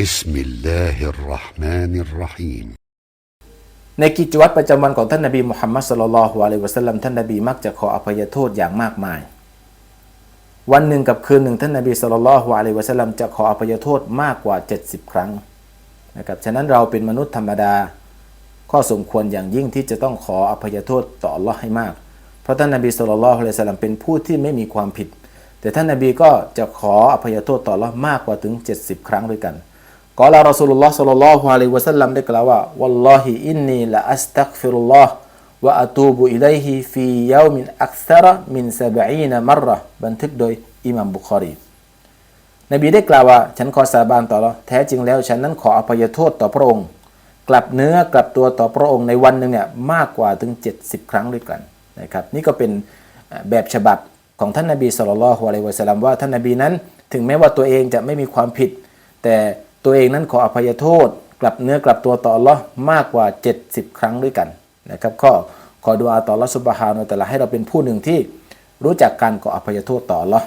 بسم الله الرحمن الرحيم ในกิจวัตรประจำวันของท่านนบีมุฮัมมัดสุลลัลลอฮุอะลัยฮิวะสัลลัมท่านนบีมักจะขออภัยโทษอย่างมากมาย วันหนึ่งกับคืนหนึ่งท่านนบีสุลลัลลอฮุอะลัยฮิวะสัลลัมจะขออภัยโทษมากกว่า 70 ครั้งนะครับฉะนั้นเราเป็นมนุษย์ธรรมดา ข้อสมควรอย่างยิ่งที่จะต้องขออภัยโทษต่อ Allah ให้มาก เพราะท่านนบีสุลต่านละฮ์อะลัยฮิวะสัลลัมเป็นผู้ที่ไม่มีความผิด แต่ท่านนบีก็จะขออภัยโทษต่อ Allah มากกว่าถึง 70 ครั้งด้วยกัน กอลารอสูลุลลอฮ์สัลลัลลอฮุอะลัยวะสัลลัมได้กล่าวว่าวัลลอฮิอินนีละอัสตักฟิรุลลอฮ์วะอะตูบุอิลัยฮิฟียามินอักษรมินซะบะอีนมัรระบันทึกโดยอิหมัมบุคอรีนบีได้กล่าวว่า ฉันขอสาบานต่อเราแท้จริงแล้ว ฉันนั้นขออภัยโทษต่อพระองค์ กลับเนื้อกลับตัวต่อพระองค์ในวันหนึ่งเนี่ยมากกว่าถึง 70 ครั้งด้วยกันนะครับนี่ก็เป็นแบบฉบับของท่านนาบีสุลต่านละฮ์อะลัยวะสัลลัมว่าท่านนาบีนั้น ถึงแม้ว่าตัวเองจะไม่มีความผิด แต่ ตัวเองนั้นขออภัยโทษ กลับเนื้อกลับตัวต่อ Allah มากกว่า 70 ครั้งด้วยกันนะครับก็ขอดุอาต่อละสุบฮานะฮูวะตะลาให้เราเป็นผู้หนึ่งที่รู้จักการขออภัยโทษต่อ Allah